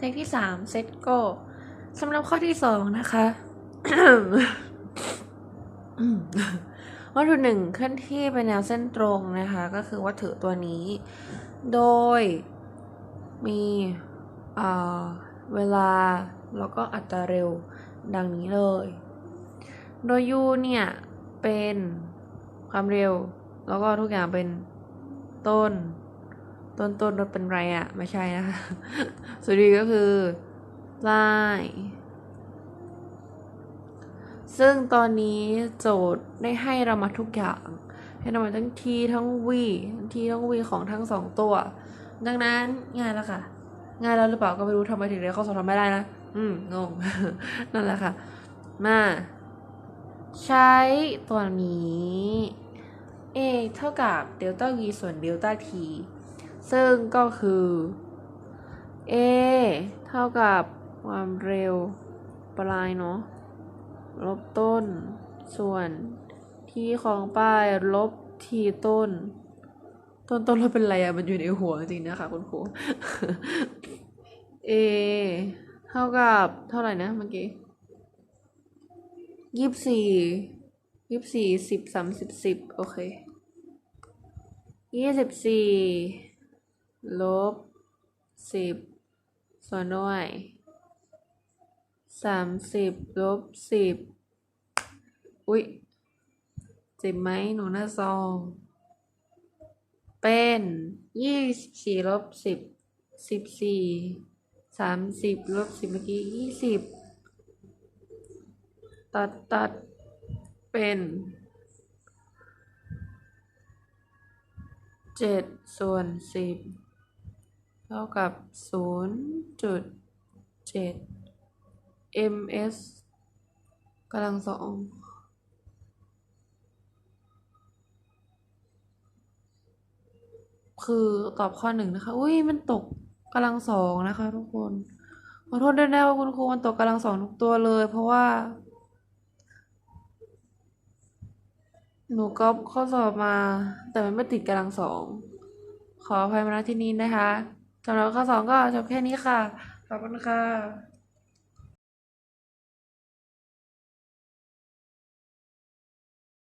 เพลงที่สามเซตโกสำหรับข้อที่สองนะคะวัตถุหนึ่งเคลื่อนที่ไปแนวเส้นตรงนะคะ ก็คือวัตถุตัวนี้ โดยมีเอ่อเวลาแล้วก็อัตราเร็วดังนี้เลย โดย u เนี่ย เป็นความเร็ว แล้วก็ทุกอย่างเป็นต้น ต้นต้นรถเป็นไรอะ่ะ ไม่ใช่นะคะสุดดีก็คือลายซึ่งตอนนี้โจทย์ได้ให้เรามาทุกอย่าง ให้เรามาทั้ง t ทั้ง v ทั้ง t ทั้ง v ของทั้งสองตัว ดังนั้นง่ายแล้วค่ะ ง่ายแล้วหรือเปล่าก็ไม่รู้ทำไมถึงเรียนข้อสอบทำไม่ได้นะ อืมงง นั่นแหละค่ะ มา ใช้ตัวนี้ a เท่ากับเดลต้า v ส่วนเดลต้า t ซึ่งก็คือ a เท่ากับความเร็วปลายเนาะลบต้น ส่วนที่ของป้ายลบทีต้น ต้นต้นเราเป็นไรอะมันอยู่ในหัวจริงนะคะคุณครู a เท่ากับเท่าไหร่นะเมื่อกี้ยี่สิบสี่ยี่สิบสี่สิบสามสิบสิบโอเคยี่สิบสี่ ลบสิบส่วนด้วยสามสิบลบสิบอุ๊ยเจ็บไหมหนูหน้าซอง เป็นยี่สิบสี่ลบสิบสิบสี่สามสิบลบสิบเมื่อกี้ยี่สิบตัดตัดเป็นเจ็ดส่วนสิบ เท่ากับศูนย์จุดเจ็ด ms กำลังสองคือตอบข้อหนึ่งนะคะ อุ้ยมันตกกำลังสองนะคะ ทุกคนขอโทษด้วยนะว่าคุณครูมันตกกำลังสองทุกตัวเลย เพราะว่า หนูก็ข้อสอบมา แต่มันไม่ติดกำลังสอง ขออภัยมาณที่นี้นะคะ สำหรับข้อสองก็จบแค่นี้ค่ะ ขอบคุณค่ะ